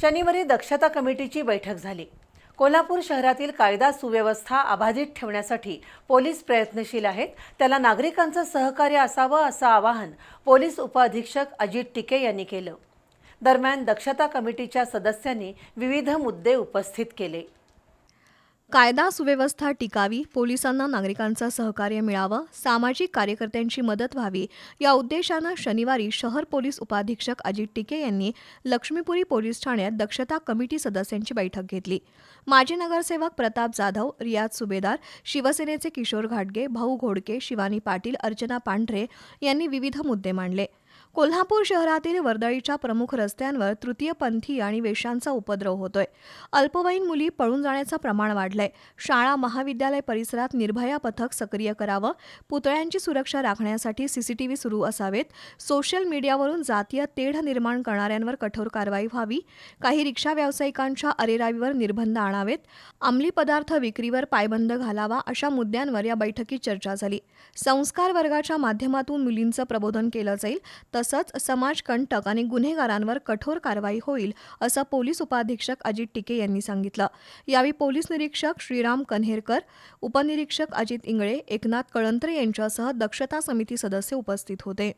शनिवारी दक्षता कमिटीची बैठक झाली. कोल्हापूर शहरातील कायदा सुव्यवस्था अबाधित ठेवण्यासाठी पोलीस प्रयत्नशील आहेत. त्याला नागरिकांचं सहकार्य असावं असं आवाहन पोलीस उपअधीक्षक अजित टिके यांनी केलं. दरम्यान दक्षता कमिटीच्या सदस्यांनी विविध मुद्दे उपस्थित केले. कायदा सुव्यवस्था टिकावी पोलिसांना नागरिकांचं सहकार्य मिळावं सामाजिक कार्यकर्त्यांची मदत व्हावी या उद्देशानं शनिवारी शहर पोलीस उपाधीक्षक अजित टिके यांनी लक्ष्मीपुरी पोलीस ठाण्यात दक्षता कमिटी सदस्यांची बैठक घेतली. माजी नगरसेवक प्रताप जाधव रियाज सुभेदार शिवसेनेचे किशोर घाटगे भाऊ घोडके शिवानी पाटील अर्चना पांढरे यांनी विविध मुद्दे मांडले. कोल्हापूर शहरातील वर्दळीच्या प्रमुख रस्त्यांवर तृतीयपंथी आणि वेशांचा उपद्रव होतोय. अल्पवयीन मुली पळून जाण्याचं प्रमाण वाढलंय. शाळा महाविद्यालय परिसरात निर्भया पथक सक्रिय करावं पुतळ्यांची सुरक्षा राखण्यासाठी सीसीटीव्ही सुरू असावेत सोशल मीडियावरून जातीय तेढ निर्माण करणाऱ्यांवर कठोर कारवाई व्हावी काही रिक्षा व्यावसायिकांच्या अरेरावीवर निर्बंध आणावेत अंमली पदार्थ विक्रीवर पायबंद घालावा अशा मुद्द्यांवर या बैठकीत चर्चा झाली. संस्कार वर्गाच्या माध्यमातून मुलींचं प्रबोधन केलं जाईल तसंच समाजकंटक आणि गुन्हेगारांवर कठोर कारवाई होईल असं पोलीस उपाधीक्षक अजित टिके यांनी सांगितलं. यावेळी पोलीस निरीक्षक श्रीराम कन्हेरकर उपनिरीक्षक अजित इंगळे एकनाथ कळंत्रे यांच्यासह दक्षता समिती सदस्य उपस्थित होते.